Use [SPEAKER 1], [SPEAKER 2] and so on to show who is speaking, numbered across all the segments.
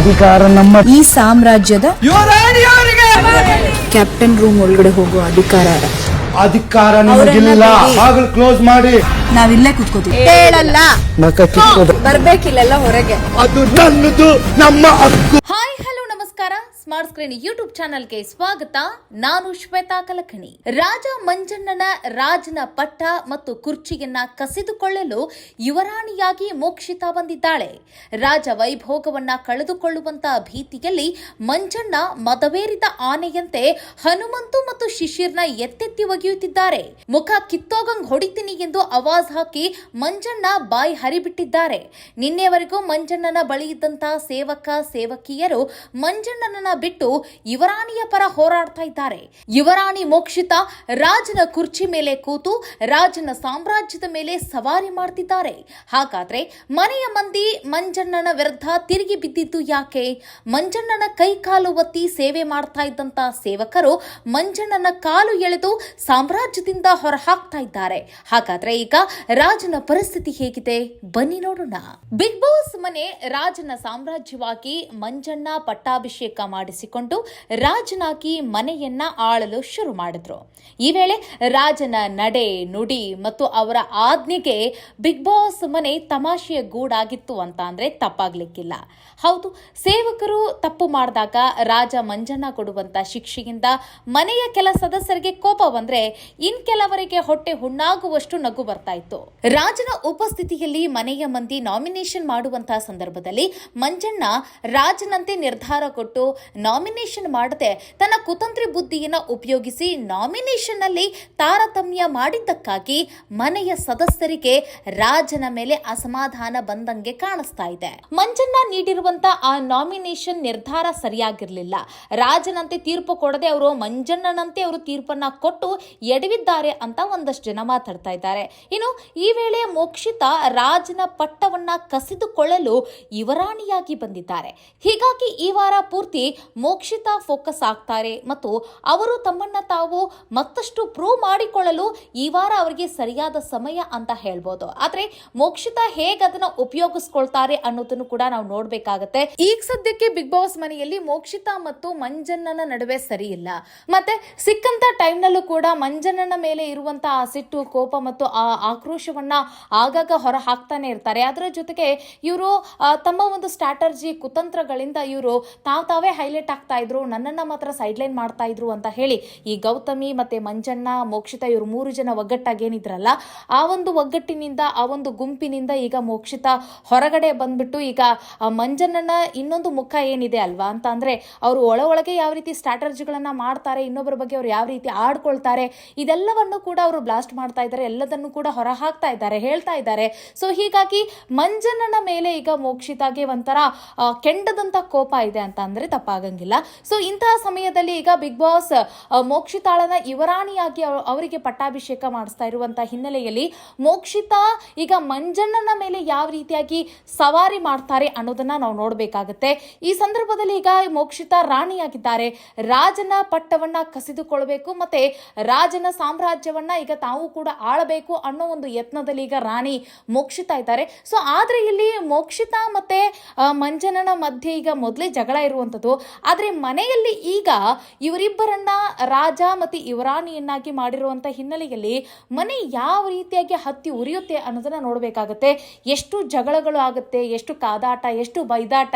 [SPEAKER 1] ಅಧಿಕಾರ ನಮ್ಮ
[SPEAKER 2] ಈ ಸಾಮ್ರಾಜ್ಯದ ಕ್ಯಾಪ್ಟನ್ ರೂಮ್ ಒಳಗಡೆ ಹೋಗೋ ಅಧಿಕಾರ
[SPEAKER 1] ಅಧಿಕಾರ ನಮಗಿಲ್ಲ. ಬಾಗಿಲು ಕ್ಲೋಸ್ ಮಾಡಿ.
[SPEAKER 2] ನಾವಿಲ್ಲೇ ಕುತ್ಕೋತೀವಿ. ಹೇಳಲ್ಲ.
[SPEAKER 1] ಮಕ ಕಿತ್ತೋದು.
[SPEAKER 2] ಬರ್ಬೇಕಿಲ್ಲೆಲ್ಲ ಹೊರಗೆ.
[SPEAKER 1] ಅದು ನನ್ನದು ನಮ್ಮ ಹಕ್ಕು.
[SPEAKER 3] ಸ್ಮಾರ್ಟ್ ಸ್ಕ್ರೀನ್ ಯೂಟ್ಯೂಬ್ ಚಾನಲ್ಗೆ ಸ್ವಾಗತ. ನಾನು ಶ್ವೇತಾ ಕಲಕಣಿ. ರಾಜ ಮಂಜಣ್ಣನ ರಾಜನ ಪಟ್ಟ ಮತ್ತು ಕುರ್ಚಿಯನ್ನ ಕಸಿದುಕೊಳ್ಳಲು ಯುವರಾಣಿಯಾಗಿ ಮೋಕ್ಷಿತಾ ಬಂದಿದ್ದಾಳೆ. ರಾಜ ವೈಭೋಗವನ್ನ ಕಳೆದುಕೊಳ್ಳುವಂತಹ ಭೀತಿಯಲ್ಲಿ ಮಂಜಣ್ಣ ಮದವೇರಿದ ಆನೆಯಂತೆ ಹನುಮಂತು ಮತ್ತು ಶಿಶಿರ್ನ ಎತ್ತೆತ್ತಿ ಒಗೆಯುತ್ತಿದ್ದಾರೆ. ಮುಖ ಕಿತ್ತೋಗಂಗ್ ಹೊಡಿತೀನಿ ಎಂದು ಅವಾಜ್ ಹಾಕಿ ಮಂಜಣ್ಣ ಬಾಯಿ ಹರಿಬಿಟ್ಟಿದ್ದಾರೆ. ನಿನ್ನೆವರೆಗೂ ಮಂಜಣ್ಣನ ಬಳಿ ಇದ್ದಂತಹ ಸೇವಕ, ಸೇವಕಿಯರು ಮಂಜಣ್ಣನನ್ನ ಬಿಟ್ಟು ಯುವರಾಣಿಯ ಪರ ಹೋರಾಡ್ತಾ ಇದ್ದಾರೆ. ಯುವರಾಣಿ ಮೋಕ್ಷಿತ ರಾಜನ ಕುರ್ಚಿ ಮೇಲೆ ಕೂತು ರಾಜನ ಸಾಮ್ರಾಜ್ಯದ ಮೇಲೆ ಸವಾರಿ ಮಾಡ್ತಿದ್ದಾರೆ. ಹಾಗಾದ್ರೆ ಮನೆಯ ಮಂದಿ ಮಂಜಣ್ಣನ ವಿರುದ್ಧ ತಿರುಗಿ ಬಿದ್ದಿದ್ದು ಯಾಕೆ? ಮಂಜಣ್ಣನ ಕೈ ಕಾಲು ಒತ್ತಿ ಸೇವೆ ಮಾಡ್ತಾ ಇದ್ದಂತ ಸೇವಕರು ಮಂಜಣ್ಣನ ಕಾಲು ಎಳೆದು ಸಾಮ್ರಾಜ್ಯದಿಂದ ಹೊರಹಾಕ್ತಾ ಇದ್ದಾರೆ. ಹಾಗಾದ್ರೆ ಈಗ ರಾಜನ ಪರಿಸ್ಥಿತಿ ಹೇಗಿದೆ? ಬನ್ನಿ ನೋಡೋಣ. ಬಿಗ್ ಬಾಸ್ ಮನೆ ರಾಜನ ಸಾಮ್ರಾಜ್ಯವಾಗಿ ಮಂಜಣ್ಣ ಪಟ್ಟಾಭಿಷೇಕ ಮಾಡಿಸಿಕೊಂಡು ರಾಜನಾಗಿ ಮನೆಯನ್ನ ಆಳಲು ಶುರು ಮಾಡಿದ್ರು. ಈ ವೇಳೆ ರಾಜನ ನಡೆ, ನುಡಿ ಮತ್ತು ಅವರ ಆಜ್ಞೆಗೆ ಬಿಗ್ ಬಾಸ್ ಮನೆ ತಮಾಷೆಯ ಗೂಡಾಗಿತ್ತು ಅಂತ ಅಂದ್ರೆ ತಪ್ಪಾಗ್ಲಿಕ್ಕಿಲ್ಲ. ಹೌದು, ಸೇವಕರು ತಪ್ಪು ಮಾಡಿದಾಗ ರಾಜ ಮಂಜಣ್ಣ ಕೊಡುವಂತ ಶಿಕ್ಷೆಯಿಂದ ಮನೆಯ ಕೆಲ ಸದಸ್ಯರಿಗೆ ಕೋಪ ಬಂದ್ರೆ ಇನ್ ಕೆಲವರಿಗೆ ಹೊಟ್ಟೆ ಹುಣ್ಣಾಗುವಷ್ಟು ನಗು ಬರ್ತಾ ಇತ್ತು. ರಾಜನ ಉಪಸ್ಥಿತಿಯಲ್ಲಿ ಮನೆಯ ಮಂದಿ ನಾಮಿನೇಷನ್ ಮಾಡುವಂತಹ ಸಂದರ್ಭದಲ್ಲಿ ಮಂಜಣ್ಣ ರಾಜನಂತೆ ನಿರ್ಧಾರ ಕೊಟ್ಟು ನಾಮಿನೇಷನ್ ಮಾಡದೆ ತನ್ನ ಕುತಂತ್ರಿ ಬುದ್ಧಿಯನ್ನು ಉಪಯೋಗಿಸಿ ನಾಮಿನೇಷನ್ನಲ್ಲಿ ತಾರತಮ್ಯ ಮಾಡಿದ್ದಕ್ಕಾಗಿ ಮನೆಯ ಸದಸ್ಯರಿಗೆ ರಾಜನ ಮೇಲೆ ಅಸಮಾಧಾನ ಬಂದಂಗೆ ಕಾಣಿಸ್ತಾ ಇದೆ. ಮಂಜಣ್ಣ ನೀಡಿರುವಂತ ಆ ನಾಮಿನೇಷನ್ ನಿರ್ಧಾರ ಸರಿಯಾಗಿರಲಿಲ್ಲ. ರಾಜನಂತೆ ತೀರ್ಪು ಕೊಡದೆ ಅವರು ಮಂಜಣ್ಣನಂತೆ ಅವರು ತೀರ್ಪನ್ನ ಕೊಟ್ಟು ಎಡವಿದ್ದಾರೆ ಅಂತ ಒಂದಷ್ಟು ಜನ ಮಾತಾಡ್ತಾ ಇದ್ದಾರೆ. ಇನ್ನು ಈ ವೇಳೆ ಮೋಕ್ಷಿತ ರಾಜನ ಪಟ್ಟವನ್ನ ಕಸಿದುಕೊಳ್ಳಲು ಯುವರಾಣಿಯಾಗಿ ಬಂದಿದ್ದಾರೆ. ಹೀಗಾಗಿ ಈ ವಾರ ಪೂರ್ತಿ ಮೋಕ್ಷಿತ ಫೋಕಸ್ ಆಗ್ತಾರೆ ಮತ್ತು ಅವರು ತಮ್ಮನ್ನ ತಾವು ಮತ್ತಷ್ಟು ಪ್ರೂವ್ ಮಾಡಿಕೊಳ್ಳಲು ಈ ವಾರ ಅವರಿಗೆ ಸರಿಯಾದ ಸಮಯ ಅಂತ ಹೇಳ್ಬೋದು. ಆದ್ರೆ ಮೋಕ್ಷಿತ ಹೇಗೆ ಅದನ್ನ ಉಪಯೋಗಿಸ್ಕೊಳ್ತಾರೆ ಅನ್ನೋದನ್ನು ಕೂಡ ನಾವು ನೋಡ್ಬೇಕಾಗತ್ತೆ. ಈಗ ಸದ್ಯಕ್ಕೆ ಬಿಗ್ ಬಾಸ್ ಮನೆಯಲ್ಲಿ ಮೋಕ್ಷಿತ ಮತ್ತು ಮಂಜಣ್ಣನ ನಡುವೆ ಸರಿ ಇಲ್ಲ. ಮತ್ತೆ ಸಿಕ್ಕಂತ ಟೈಮ್ನಲ್ಲೂ ಕೂಡ ಮಂಜಣ್ಣನ ಮೇಲೆ ಇರುವಂತ ಆ ಸಿಟ್ಟು, ಕೋಪ ಮತ್ತು ಆ ಆಕ್ರೋಶವನ್ನ ಆಗಾಗ ಹೊರ ಹಾಕ್ತಾನೆ ಇರ್ತಾರೆ. ಅದರ ಜೊತೆಗೆ ಇವರು ತಮ್ಮ ಒಂದು ಸ್ಟ್ರಾಟರ್ಜಿ ಕುತಂತ್ರಗಳಿಂದ ಇವರು ತಾವ ತಾವೇ ಹೈಲೈಟ್ ಆಗ್ತಾ ಇದ್ರು, ನನ್ನನ್ನ ಮಾತ್ರ ಸೈಡ್ಲೈನ್ ಮಾಡ್ತಾ ಇದ್ರು ಅಂತ ಹೇಳಿ ಈ ಗೌತಮಿ ಮತ್ತೆ ಮಂಜಣ್ಣ, ಮೋಕ್ಷಿತ ಇವರು ಮೂರು ಜನ ಒಗ್ಗಟ್ಟಾಗಿ ಏನಿದ್ರಲ್ಲ, ಆ ಒಂದು ಒಗ್ಗಟ್ಟಿನಿಂದ, ಆ ಒಂದು ಗುಂಪಿನಿಂದ ಈಗ ಮೋಕ್ಷಿತ ಹೊರಗಡೆ ಬಂದ್ಬಿಟ್ಟು ಈಗ ಮಂಜಣ್ಣನ ಇನ್ನೊಂದು ಮುಖ ಏನಿದೆ ಅಲ್ವಾ ಅಂತ ಅಂದ್ರೆ, ಅವರು ಒಳ ಒಳಗೆ ಯಾವ ರೀತಿ ಸ್ಟ್ರಾಟರ್ಜಿಗಳನ್ನ ಮಾಡ್ತಾರೆ, ಇನ್ನೊಬ್ಬರ ಬಗ್ಗೆ ಅವ್ರು ಯಾವ ರೀತಿ ಆಡ್ಕೊಳ್ತಾರೆ, ಇದೆಲ್ಲವನ್ನು ಕೂಡ ಅವರು ಬ್ಲಾಸ್ಟ್ ಮಾಡ್ತಾ ಇದ್ದಾರೆ, ಎಲ್ಲದನ್ನು ಕೂಡ ಹೊರ ಹಾಕ್ತಾ ಇದ್ದಾರೆ, ಹೇಳ್ತಾ ಇದ್ದಾರೆ. ಸೊ ಹೀಗಾಗಿ ಮಂಜಣ್ಣನ ಮೇಲೆ ಈಗ ಮೋಕ್ಷಿತಾಗೆ ಒಂಥರ ಕೆಂಡದಂಥ ಕೋಪ ಇದೆ ಅಂತ ಅಂದ್ರೆ ತಪ್ಪಾಗಂಗಿಲ್ಲ ಸೊ ಇಂತಹ ಸಮಯದಲ್ಲಿ ಈಗ ಬಿಗ್ ಬಾಸ್ ಮೋಕ್ಷಿತಾಳನ ಯುವರಾಣಿಯಾಗಿ ಅವರಿಗೆ ಪಟ್ಟಾಭಿಷೇಕ ಮಾಡಿಸ್ತಾ ಇರುವಂತಹ ಹಿನ್ನೆಲೆಯಲ್ಲಿ ಮೋಕ್ಷಿತಾ ಈಗ ಮಂಜಣ್ಣನ ಮೇಲೆ ಯಾವ ರೀತಿಯಾಗಿ ಸವಾರಿ ಮಾಡ್ತಾರೆ ಅನ್ನೋದನ್ನ ನಾವು ನೋಡಬೇಕಾಗುತ್ತೆ. ಈ ಸಂದರ್ಭದಲ್ಲಿ ಈಗ ಮೋಕ್ಷಿತಾ ರಾಣಿಯಾಗಿದ್ದಾರೆ. ರಾಜನ ಪಟ್ಟವನ್ನ ಕಸಿದುಕೊಳ್ಬೇಕು ಮತ್ತೆ ರಾಜನ ಸಾಮ್ರಾಜ್ಯವನ್ನ ಈಗ ತಾವು ಕೂಡ ಆಳಬೇಕು ಅನ್ನೋ ಒಂದು ಯತ್ನದಲ್ಲಿ ಈಗ ರಾಣಿ ಮೋಕ್ಷಿತಾ ಇದ್ದಾರೆ. ಸೊ ಆದ್ರೆ ಇಲ್ಲಿ ಮೋಕ್ಷಿತಾ ಮತ್ತೆ ಮಂಜನನ ಮಧ್ಯೆ ಈಗ ಮೊದಲೇ ಜಗಳ ಇರುವಂತದ್ದು ಆದ್ರೆ ಮನೆಯಲ್ಲಿ ಈಗ ಇವರಿಬ್ಬರನ್ನ ರಾಜ ಮತ್ತು ಯುವರಾಣಿಯನ್ನಾಗಿ ಮಾಡಿರುವಂಥ ಹಿನ್ನೆಲೆಯಲ್ಲಿ ಮನೆ ಯಾವ ರೀತಿಯಾಗಿ ಹತ್ತಿ ಉರಿಯುತ್ತೆ ಅನ್ನೋದನ್ನ ನೋಡಬೇಕಾಗತ್ತೆ. ಎಷ್ಟು ಜಗಳಗಳು ಆಗುತ್ತೆ, ಎಷ್ಟು ಕಾದಾಟ, ಎಷ್ಟು ಬೈದಾಟ,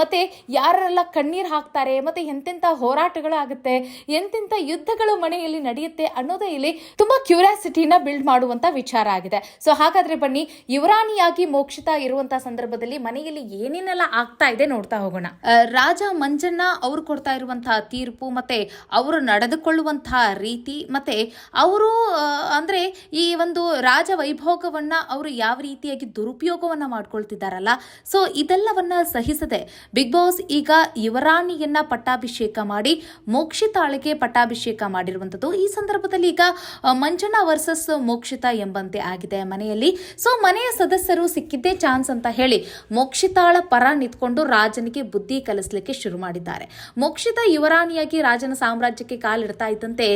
[SPEAKER 3] ಮತ್ತೆ ಯಾರೆಲ್ಲ ಕಣ್ಣೀರು ಹಾಕ್ತಾರೆ, ಮತ್ತೆ ಎಂತೆಂಥ ಹೋರಾಟಗಳು ಆಗುತ್ತೆ ಎಂತೆಂಥ ಯುದ್ಧಗಳು ಮನೆಯಲ್ಲಿ ನಡೆಯುತ್ತೆ ಅನ್ನೋದೇ ಇಲ್ಲಿ ತುಂಬ ಕ್ಯೂರಿಯಾಸಿಟಿನ ಬಿಲ್ಡ್ ಮಾಡುವಂಥ ವಿಚಾರ ಆಗಿದೆ. ಸೊ ಹಾಗಾದ್ರೆ ಬನ್ನಿ, ಯುವರಾಣಿಯಾಗಿ ಮೋಕ್ಷಿತ ಇರುವಂಥ ಸಂದರ್ಭದಲ್ಲಿ ಮನೆಯಲ್ಲಿ ಏನೇನೆಲ್ಲ ಆಗ್ತಾ ಇದೆ ನೋಡ್ತಾ ಹೋಗೋಣ. ರಾಜ ರಾಜ ಮಂಜಣ್ಣ ಅವರು ಕೊಡ್ತಾ ಇರುವಂತಹ ತೀರ್ಪು, ಮತ್ತೆ ಅವರು ನಡೆದುಕೊಳ್ಳುವಂತಹ ರೀತಿ, ಮತ್ತೆ ಅವರು ಅಂದ್ರೆ ಈ ಒಂದು ರಾಜ ವೈಭೋಗವನ್ನ ಅವರು ಯಾವ ರೀತಿಯಾಗಿ ದುರುಪಯೋಗವನ್ನ ಮಾಡ್ಕೊಳ್ತಿದ್ದಾರಲ್ಲ. ಸೊ ಇದೆಲ್ಲವನ್ನ ಸಹಿಸದೆ ಬಿಗ್ ಬಾಸ್ ಈಗ ಯುವರಾಣಿಯನ್ನ ಪಟ್ಟಾಭಿಷೇಕ ಮಾಡಿ ಮೋಕ್ಷಿತಾಳಿಗೆ ಪಟ್ಟಾಭಿಷೇಕ ಮಾಡಿರುವಂತದ್ದು ಈ ಸಂದರ್ಭದಲ್ಲಿ ಈಗ ಮಂಚನಾ ವರ್ಸಸ್ ಮೋಕ್ಷಿತ ಎಂಬಂತೆ ಆಗಿದೆ ಮನೆಯಲ್ಲಿ. ಸೊ ಮನೆಯ ಸದಸ್ಯರು ಸಿಕ್ಕಿದ್ದೇ ಚಾನ್ಸ್ ಅಂತ ಹೇಳಿ ಮೋಕ್ಷಿತಾಳ ಪರ ನಿಂತ್ಕೊಂಡು ರಾಜನಿಗೆ ಬುದ್ಧಿ ಕಲಿಸ್ಲಿಕ್ಕೆ ಶುರು ಮಾಡಿದ್ದಾರೆ ಮಾಡಿದ್ದಾರೆ. ಮೋಕ್ಷಿತ ಯುವರಾಣಿಯಾಗಿ ರಾಜನ ಸಾಮ್ರಾಜ್ಯಕ್ಕೆ ಕಾಲಿಡ್ತಾ ಇದ್ದಂತೆ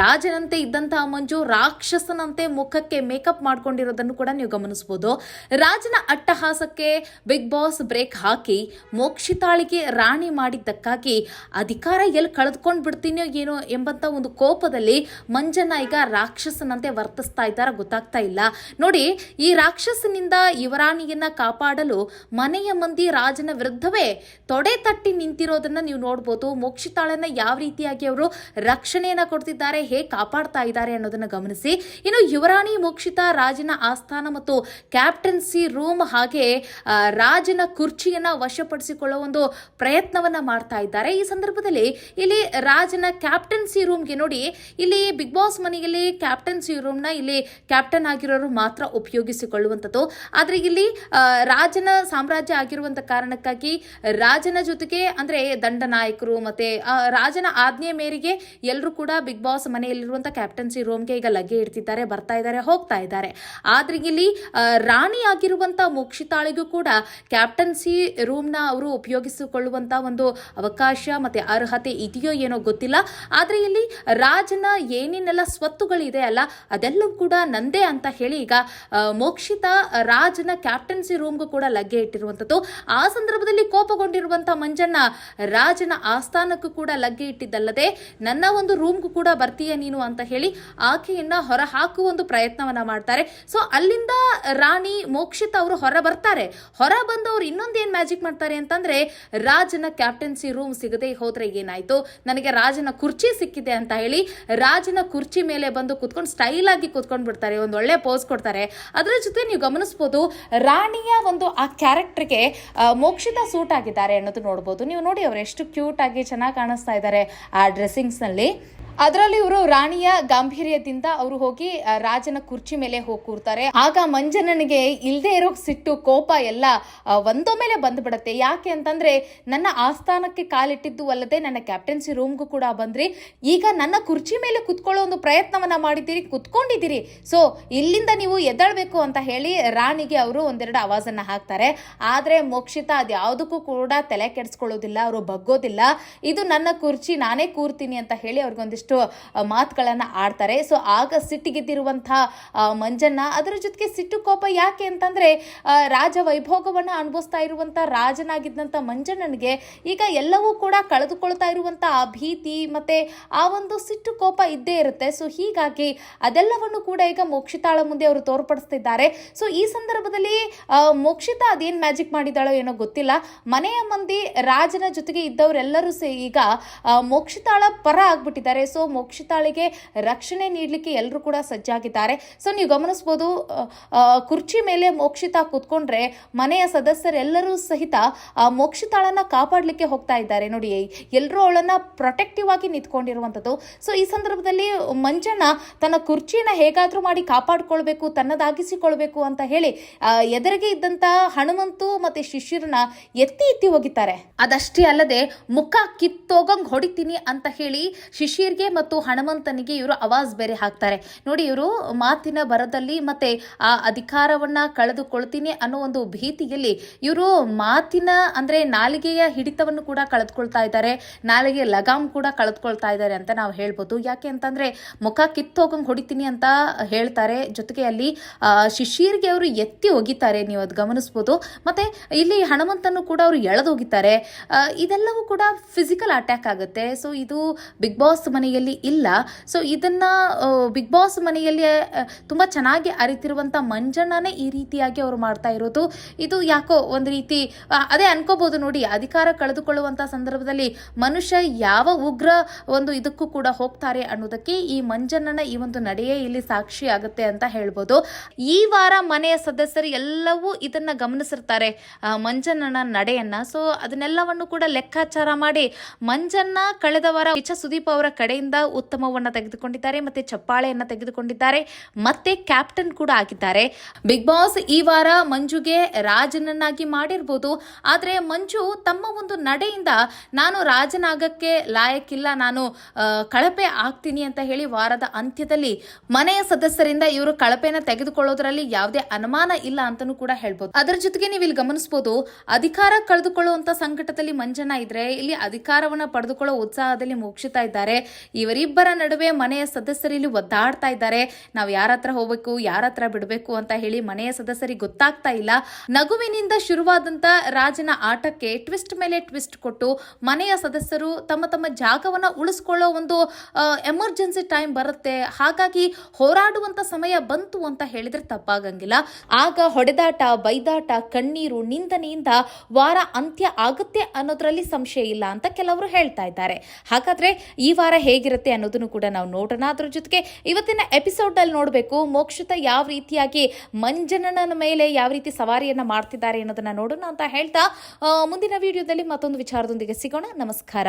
[SPEAKER 3] ರಾಜನಂತೆ ಇದ್ದಂತಹ ಮಂಜು ರಾಕ್ಷಸನಂತೆ ಮುಖಕ್ಕೆ ಮೇಕಪ್ ಮಾಡ್ಕೊಂಡಿರೋದನ್ನು ಕೂಡ ನೀವು ಗಮನಿಸಬಹುದು. ರಾಜನ ಅಟ್ಟಹಾಸಕ್ಕೆ ಬಿಗ್ ಬಾಸ್ ಬ್ರೇಕ್ ಹಾಕಿ ಮೋಕ್ಷಿತಾಳಿಗೆ ರಾಣಿ ಮಾಡಿದ್ದಕ್ಕಾಗಿ ಅಧಿಕಾರ ಎಲ್ಲಿ ಕಳೆದುಕೊಂಡು ಬಿಡ್ತೀನೋ ಏನೋ ಎಂಬಂತ ಒಂದು ಕೋಪದಲ್ಲಿ ಮಂಜನ್ನ ಈಗ ರಾಕ್ಷಸನಂತೆ ವರ್ತಿಸ್ತಾ ಇದ್ದಾರ ಗೊತ್ತಾಗ್ತಾ ಇಲ್ಲ. ನೋಡಿ, ಈ ರಾಕ್ಷಸನಿಂದ ಯುವರಾಣಿಯನ್ನ ಕಾಪಾಡಲು ಮನೆಯ ಮಂದಿ ರಾಜನ ವಿರುದ್ಧವೇ ತೊಡೆ ತಟ್ಟಿ ನಿಂತಿರೋದನ್ನ ನೀವು ನೋಡ್ಬೋದು. ಮೋಕ್ಷಿತಾಳನ್ನ ಯಾವ ರೀತಿಯಾಗಿ ಅವರು ರಕ್ಷಣೆಯನ್ನ ಕೊಡ್ತಿದ್ದಾರೆ, ಹೇಗೆ ಕಾಪಾಡ್ತಾ ಇದ್ದಾರೆ ಅನ್ನೋದನ್ನ ಗಮನಿಸಿ. ಇನ್ನು ಯುವರಾಣಿ ಮೋಕ್ಷಿತ ರಾಜನ ಆಸ್ಥಾನ ಮತ್ತು ಕ್ಯಾಪ್ಟನ್ಸಿ ರೂಮ್ ಹಾಗೆ ರಾಜನ ಕುರ್ಚಿಯನ್ನ ವಶಪಡಿಸಿಕೊಳ್ಳುವ ಒಂದು ಪ್ರಯತ್ನವನ್ನ ಮಾಡ್ತಾ ಇದ್ದಾರೆ. ಈ ಸಂದರ್ಭದಲ್ಲಿ ಇಲ್ಲಿ ರಾಜನ ಕ್ಯಾಪ್ಟನ್ಸಿ ರೂಮ್ಗೆ ನೋಡಿ, ಇಲ್ಲಿ ಬಿಗ್ ಬಾಸ್ ಮನೆಯಲ್ಲಿ ಕ್ಯಾಪ್ಟನ್ಸಿ ರೂಮ್ನ ಇಲ್ಲಿ ಕ್ಯಾಪ್ಟನ್ ಆಗಿರೋರು ಮಾತ್ರ ಉಪಯೋಗಿಸಿಕೊಳ್ಳುವಂಥದ್ದು. ಆದರೆ ಇಲ್ಲಿ ರಾಜನ ಸಾಮ್ರಾಜ್ಯ ಆಗಿರುವಂತ ಕಾರಣಕ್ಕಾಗಿ ರಾಜನ ಜೊತೆಗೆ, ಅಂದ್ರೆ ದಂಡನಾಯಕರು ಮತ್ತೆ ರಾಜನ ಆಜ್ಞೆ ಮೇರೆಗೆ ಎಲ್ಲರೂ ಕೂಡ ಬಿಗ್ ಬಾಸ್ ಮನೆಯಲ್ಲಿರುವಂತ ಕ್ಯಾಪ್ಟನ್ಸಿ ರೂಮ್ಗೆ ಈಗ ಲಗ್ಗೆ ಇಡ್ತಿದ್ದಾರೆ, ಬರ್ತಾ ಇದ್ದಾರೆ, ಹೋಗ್ತಾ ಇದ್ದಾರೆ. ಆದ್ರೆ ಇಲ್ಲಿ ರಾಣಿ ಆಗಿರುವಂತ ಮೋಕ್ಷಿತಾಳಿಗೂ ಕೂಡ ಕ್ಯಾಪ್ಟನ್ಸಿ ರೂಮ್ನ ಅವರು ಉಪಯೋಗಿಸಿಕೊಳ್ಳುವಂತ ಒಂದು ಅವಕಾಶ ಮತ್ತೆ ಅರ್ಹತೆ ಇದೆಯೋ ಏನೋ ಗೊತ್ತಿಲ್ಲ. ಆದ್ರೆ ಇಲ್ಲಿ ರಾಜನ ಏನೇನೆಲ್ಲ ಸ್ವತ್ತುಗಳಿದೆ ಅಲ್ಲ, ಅದೆಲ್ಲವೂ ಕೂಡ ನಂದೇ ಅಂತ ಹೇಳಿ ಈಗ ಮೋಕ್ಷಿತಾ ರಾಜನ ಕ್ಯಾಪ್ಟನ್ಸಿ ರೂಮ್ಗೂ ಕೂಡ ಲಗ್ಗೆ ಇಟ್ಟಿರುವಂತದ್ದು. ಆ ಸಂದರ್ಭದಲ್ಲಿ ಕೋಪಗೊಂಡಿರುವಂತ ಮಂಜನ್ನ ರಾಜನ ಆಸ್ಥಾನಕ್ಕೂ ಕೂಡ ಲಗ್ಗೆ ಇಟ್ಟಿದ್ದಲ್ಲದೆ ನನ್ನ ಒಂದು ರೂಮ್ಗೂ ಕೂಡ ಬರ್ತೀಯ ನೀನು ಅಂತ ಹೇಳಿ ಆಕೆಯನ್ನ ಹೊರ ಹಾಕುವ ಒಂದು ಪ್ರಯತ್ನವನ್ನ ಮಾಡ್ತಾರೆ. ಸೊ ಅಲ್ಲಿಂದ ರಾಣಿ ಮೋಕ್ಷಿತ ಅವರು ಹೊರ ಬರ್ತಾರೆ. ಹೊರ ಬಂದು ಅವ್ರು ಇನ್ನೊಂದೇನ್ ಮ್ಯಾಜಿಕ್ ಮಾಡ್ತಾರೆ ಅಂತಂದ್ರೆ ರಾಜನ ಕ್ಯಾಪ್ಟನ್ಸಿ ರೂಮ್ ಸಿಗದೆ ಹೋದ್ರೆ ಏನಾಯ್ತು? ನನಗೆ ರಾಜನ ಕುರ್ಚಿ ಸಿಕ್ಕಿದೆ ಅಂತ ಹೇಳಿ ರಾಜನ ಕುರ್ಚಿ ಮೇಲೆ ಬಂದು ಕುತ್ಕೊಂಡು ಸ್ಟೈಲ್ ಆಗಿ ಕುತ್ಕೊಂಡು ಬಿಡ್ತಾರೆ. ಒಂದು ಒಳ್ಳೆ ಪೋಸ್ ಕೊಡ್ತಾರೆ. ಅದರ ಜೊತೆ ನೀವು ಗಮನಿಸಬಹುದು ರಾಣಿಯ ಒಂದು ಆ ಕ್ಯಾರೆಕ್ಟರ್ಗೆ ಮೋಕ್ಷಿತ ಸೂಟ್ ಆಗಿದ್ದಾರೆ ಅನ್ನೋದು ನೋಡ್ಬೋದು. ನೀವು ನೋಡಿ ಅವ್ರು ಎಷ್ಟು ಕ್ಯೂಟ್ ಆಗಿ ಚೆನ್ನಾಗಿ ಕಾಣಿಸ್ತಾ ಇದ್ದಾರೆ ಆ ಡ್ರೆಸ್ಸಿಂಗ್ಸ್ನಲ್ಲಿ. ಅದರಲ್ಲಿ ಇವರು ರಾಣಿಯ ಗಾಂಭೀರ್ಯದಿಂದ ಅವರು ಹೋಗಿ ರಾಜನ ಕುರ್ಚಿ ಮೇಲೆ ಹೋಗಿ ಕೂರ್ತಾರೆ. ಆಗ ಮಂಜನನಿಗೆ ಇಲ್ಲದೆ ಇರೋ ಸಿಟ್ಟು, ಕೋಪ ಎಲ್ಲ ಒಂದೊಮ್ಮೆಲೆ ಬಂದ್ಬಿಡತ್ತೆ. ಯಾಕೆ ಅಂತಂದ್ರೆ, ನನ್ನ ಆಸ್ಥಾನಕ್ಕೆ ಕಾಲಿಟ್ಟಿದ್ದು ಅಲ್ಲದೆ ನನ್ನ ಕ್ಯಾಪ್ಟನ್ಸಿ ರೂಮ್ಗೂ ಕೂಡ ಬಂದ್ರಿ. ಈಗ ನನ್ನ ಕುರ್ಚಿ ಮೇಲೆ ಕುತ್ಕೊಳ್ಳೋ ಒಂದು ಪ್ರಯತ್ನವನ್ನ ಮಾಡಿದ್ದೀರಿ, ಕುತ್ಕೊಂಡಿದ್ದೀರಿ. ಸೊ ಇಲ್ಲಿಂದ ನೀವು ಎದ್ದೇಳ್ಬೇಕು ಅಂತ ಹೇಳಿ ರಾಣಿಗೆ ಅವರು ಒಂದೆರಡು ಆವಾಜನ್ನ ಹಾಕ್ತಾರೆ. ಆದ್ರೆ ಮೋಕ್ಷಿತ ಅದ್ಯಾವುದಕ್ಕೂ ಕೂಡ ತಲೆ ಕೆಡಿಸ್ಕೊಳ್ಳೋದಿಲ್ಲ, ಅವರು ಬಗ್ಗೋದಿಲ್ಲ. ಇದು ನನ್ನ ಕುರ್ಚಿ, ನಾನೇ ಕೂರ್ತೀನಿ ಅಂತ ಹೇಳಿ ಅವ್ರಿಗೊಂದಿಷ್ಟು ಆ, ಮಾತುಗಳನ್ನು ಆಡ್ತಾರೆ. ಸೊ ಆಗ ಸಿಟ್ಟಿಗೆದ್ದಿರುವಂಥ ಮಂಜಣ್ಣ ಅದರ ಜೊತೆಗೆ ಸಿಟ್ಟು ಕೋಪ ಯಾಕೆ ಅಂತಂದರೆ ರಾಜ ವೈಭೋಗವನ್ನು ಅನುಭವಿಸ್ತಾ ಇರುವಂಥ ರಾಜನಾಗಿದ್ದಂಥ ಮಂಜಣ್ಣನಿಗೆ ಈಗ ಎಲ್ಲವೂ ಕೂಡ ಕಳೆದುಕೊಳ್ತಾ ಇರುವಂಥ ಆ ಭೀತಿ ಮತ್ತು ಆ ಒಂದು ಸಿಟ್ಟು ಕೋಪ ಇದ್ದೇ ಇರುತ್ತೆ. ಸೊ ಹೀಗಾಗಿ ಅದೆಲ್ಲವನ್ನು ಕೂಡ ಈಗ ಮೋಕ್ಷಿತಾಳ ಮುಂದೆ ಅವರು ತೋರ್ಪಡಿಸ್ತಿದ್ದಾರೆ. ಸೊ ಈ ಸಂದರ್ಭದಲ್ಲಿ ಮೋಕ್ಷಿತಾ ಅದೇನ್ ಮ್ಯಾಜಿಕ್ ಮಾಡಿದಾಳೋ ಏನೋ ಗೊತ್ತಿಲ್ಲ. ಮನೆಯ ಮಂದಿ ರಾಜನ ಜೊತೆಗೆ ಇದ್ದವರೆಲ್ಲರೂ ಸೇ ಈಗ ಮೋಕ್ಷಿತಾಳ ಪರ ಆಗ್ಬಿಟ್ಟಿದ್ದಾರೆ. ಸೊ ಮೋಕ್ಷಿತಾಳಿಗೆ ರಕ್ಷಣೆ ನೀಡಲಿಕ್ಕೆ ಎಲ್ಲರೂ ಕೂಡ ಸಜ್ಜಾಗಿದ್ದಾರೆ. ಸೊ ನೀವು ಗಮನಿಸ್ಬೋದು ಕುರ್ಚಿ ಮೇಲೆ ಮೋಕ್ಷಿತ ಕೂತ್ಕೊಂಡ್ರೆ ಮನೆಯ ಸದಸ್ಯರೆಲ್ಲರೂ ಸಹಿತ, ಆ, ಮೋಕ್ಷಿತಾಳನ್ನ ಕಾಪಾಡಲಿಕ್ಕೆ ಹೋಗ್ತಾ ಇದ್ದಾರೆ. ನೋಡಿ ಎಲ್ಲರೂ ಅವಳನ್ನ ಪ್ರೊಟೆಕ್ಟಿವ್ ಆಗಿ ನಿಂತ್ಕೊಂಡಿರುವಂಥದ್ದು. ಸೊ ಈ ಸಂದರ್ಭದಲ್ಲಿ ಮಂಜಣ್ಣ ತನ್ನ ಕುರ್ಚಿನ ಹೇಗಾದ್ರೂ ಮಾಡಿ ಕಾಪಾಡ್ಕೊಳ್ಬೇಕು, ತನ್ನದಾಗಿಸಿಕೊಳ್ಬೇಕು ಅಂತ ಹೇಳಿ ಎದುರಿಗೆ ಇದ್ದಂತ ಹನುಮಂತು ಮತ್ತೆ ಶಿಷ್ಯರನ್ನ ಎತ್ತಿ ಎತ್ತಿ ಹೋಗಿದ್ದಾರೆ. ಅದಷ್ಟೇ ಅಲ್ಲದೆ ಮುಖ ಕಿತ್ತೋಗಂಗ್ ಹೊಡಿತೀನಿ ಅಂತ ಹೇಳಿ ಮತ್ತು ಹನುಮಂತನಿಗೆ ಇವರು ಅವಾಜ್ ಬೇರೆ ಹಾಕ್ತಾರೆ. ನೋಡಿ ಇವರು ಮಾತಿನ ಬರದಲ್ಲಿ ಮತ್ತೆ ಆ ಅಧಿಕಾರವನ್ನ ಕಳೆದುಕೊಳ್ತೀನಿ ಅನ್ನೋ ಒಂದು ಭೀತಿಯಲ್ಲಿ ಇವರು ಮಾತಿನ ಅಂದ್ರೆ ನಾಲಿಗೆಯ ಹಿಡಿತವನ್ನು ಕೂಡ ಕಳೆದುಕೊಳ್ತಾ ಇದ್ದಾರೆ. ನಾಲಿಗೆ ಲಗಾಮ್ ಕೂಡ ಕಳೆದುಕೊಳ್ತಾ ಇದ್ದಾರೆ ಅಂತ ನಾವು ಹೇಳ್ಬೋದು. ಯಾಕೆ ಅಂತಂದ್ರೆ ಮುಖ ಕಿತ್ತೋಗಂಗ್ ಹೊಡಿತೀನಿ ಅಂತ ಹೇಳ್ತಾರೆ. ಜೊತೆಗೆ ಅಲ್ಲಿ ಶಿಶಿರ್ಗೆ ಅವರು ಎತ್ತಿ ಹೋಗಿತ್ತಾರೆ ನೀವು ಅದು ಗಮನಿಸ್ಬೋದು. ಮತ್ತೆ ಇಲ್ಲಿ ಹನುಮಂತನ್ನು ಕೂಡ ಅವರು ಎಳೆದೋಗಿದ್ದಾರೆ. ಆ, ಇದೆಲ್ಲವೂ ಕೂಡ ಫಿಸಿಕಲ್ ಅಟ್ಯಾಕ್ ಆಗುತ್ತೆ. ಸೊ ಇದು ಬಿಗ್ ಬಾಸ್ ಮನೆಯಲ್ಲಿ ಇಲ್ಲ. ಸೊ ಇದನ್ನ ಬಿಗ್ ಬಾಸ್ ಮನೆಯಲ್ಲಿ ತುಂಬ ಚೆನ್ನಾಗಿ ಅರಿತಿರುವಂತ ಮಂಜಣ್ಣನೇ ಈ ರೀತಿಯಾಗಿ ಅವರು ಮಾಡ್ತಾ ಇರೋದು. ಇದು ಯಾಕೋ ಒಂದು ರೀತಿ ಅದೇ ಅನ್ಕೋಬಹುದು ನೋಡಿ, ಅಧಿಕಾರ ಕಳೆದುಕೊಳ್ಳುವಂತ ಸಂದರ್ಭದಲ್ಲಿ ಮನುಷ್ಯ ಯಾವ ಉಗ್ರ ಒಂದು ಇದಕ್ಕೂ ಕೂಡ ಹೋಗ್ತಾರೆ ಅನ್ನೋದಕ್ಕೆ ಈ ಮಂಜಣ್ಣನ ಈ ಒಂದು ನಡೆಯೇ ಇಲ್ಲಿ ಸಾಕ್ಷಿ ಆಗುತ್ತೆ ಅಂತ ಹೇಳ್ಬೋದು. ಈ ವಾರ ಮನೆಯ ಸದಸ್ಯರು ಎಲ್ಲವೂ ಇದನ್ನ ಗಮನಿಸಿರ್ತಾರೆ ಮಂಜಣ್ಣನ ನಡೆಯನ್ನ. ಸೊ ಅದನ್ನೆಲ್ಲವನ್ನು ಕೂಡ ಲೆಕ್ಕಾಚಾರ ಮಾಡಿ ಮಂಜನ್ನ ಕಳೆದ ವಾರ ಸುದೀಪ್ ಅವರ ಕಡೆಯಿಂದ ಕಡೆಯಿಂದ ಉತ್ತಮವನ್ನ ತೆಗೆದುಕೊಂಡಿದ್ದಾರೆ, ಮತ್ತೆ ಚಪ್ಪಾಳೆಯನ್ನ ತೆಗೆದುಕೊಂಡಿದ್ದಾರೆ, ಮತ್ತೆ ಕ್ಯಾಪ್ಟನ್ ಕೂಡ ಆಗಿದ್ದಾರೆ. ಬಿಗ್ ಬಾಸ್ ಈ ವಾರ ಮಂಜುಗೆ ರಾಜನನ್ನಾಗಿ ಮಾಡಿರ್ಬೋದು. ಆದರೆ ಮಂಜು ತಮ್ಮ ಒಂದು ನಡೆಯಿಂದ, ನಾನು ರಾಜನಾಗಕ್ಕೆ ಲಾಯಕ್ಕಿಲ್ಲ, ನಾನು ಕಳಪೆ ಆಗ್ತೀನಿ ಅಂತ ಹೇಳಿ ವಾರದ ಅಂತ್ಯದಲ್ಲಿ ಮನೆಯ ಸದಸ್ಯರಿಂದ ಇವರು ಕಳಪೆನ ತೆಗೆದುಕೊಳ್ಳೋದ್ರಲ್ಲಿ ಯಾವುದೇ ಅನುಮಾನ ಇಲ್ಲ ಅಂತಾನೂ ಕೂಡ ಹೇಳ್ಬೋದು. ಅದರ ಜೊತೆಗೆ ನೀವು ಇಲ್ಲಿ ಗಮನಿಸಬಹುದು ಅಧಿಕಾರ ಕಳೆದುಕೊಳ್ಳುವಂತ ಸಂಕಟದಲ್ಲಿ ಮಂಜನ ಇದ್ರೆ, ಇಲ್ಲಿ ಅಧಿಕಾರವನ್ನ ಪಡೆದುಕೊಳ್ಳೋ ಉತ್ಸಾಹದಲ್ಲಿ ಮುಗಿಸುತ್ತಾ ಇದ್ದಾರೆ. ಇವರಿಬ್ಬರ ನಡುವೆ ಮನೆಯ ಸದಸ್ಯರಿಲ್ಲಿ ಒದ್ದಾಡ್ತಾ ಇದ್ದಾರೆ. ನಾವು ಯಾರ ಹತ್ರ ಹೋಗ್ಬೇಕು, ಯಾರ ಹತ್ರ ಬಿಡಬೇಕು ಅಂತ ಹೇಳಿ ಮನೆಯ ಸದಸ್ಯರಿಗೆ ಗೊತ್ತಾಗ್ತಾ ಇಲ್ಲ. ನಗುವಿನಿಂದ ಶುರುವಾದಂತ ರಾಜನ ಆಟಕ್ಕೆ ಟ್ವಿಸ್ಟ್ ಮೇಲೆ ಟ್ವಿಸ್ಟ್ ಕೊಟ್ಟು ಮನೆಯ ಸದಸ್ಯರು ತಮ್ಮ ತಮ್ಮ ಜಾಗವನ್ನ ಉಳಿಸ್ಕೊಳ್ಳೋ ಒಂದು ಎಮರ್ಜೆನ್ಸಿ ಟೈಮ್ ಬರುತ್ತೆ. ಹಾಗಾಗಿ ಹೋರಾಡುವಂತ ಸಮಯ ಬಂತು ಅಂತ ಹೇಳಿದ್ರೆ ತಪ್ಪಾಗಂಗಿಲ್ಲ. ಆಗ ಹೊಡೆದಾಟ, ಬೈದಾಟ, ಕಣ್ಣೀರು ನಿಂದನೆಯಿಂದ ವಾರ ಅಂತ್ಯ ಆಗುತ್ತೆ ಅನ್ನೋದ್ರಲ್ಲಿ ಸಂಶಯ ಇಲ್ಲ ಅಂತ ಕೆಲವರು ಹೇಳ್ತಾ ಇದ್ದಾರೆ. ಹಾಗಾದ್ರೆ ಈ ವಾರ ಹೇಗಿರುತ್ತೆ ಅನ್ನೋದನ್ನು ಕೂಡ ನಾವು ನೋಡೋಣ. ಅದ್ರ ಜೊತೆಗೆ ಇವತ್ತಿನ ಎಪಿಸೋಡ್ ಅಲ್ಲಿ ನೋಡಬೇಕು, ಮೋಕ್ಷಿತ ಯಾವ ರೀತಿಯಾಗಿ ಮಂಜನನ ಮೇಲೆ ಯಾವ ರೀತಿ ಸವಾರಿಯನ್ನ ಮಾಡ್ತಿದ್ದಾರೆ ಅನ್ನೋದನ್ನ ನೋಡೋಣ ಅಂತ ಹೇಳ್ತಾ ಮುಂದಿನ ವಿಡಿಯೋದಲ್ಲಿ ಮತ್ತೊಂದು ವಿಚಾರದೊಂದಿಗೆ ಸಿಗೋಣ. ನಮಸ್ಕಾರ.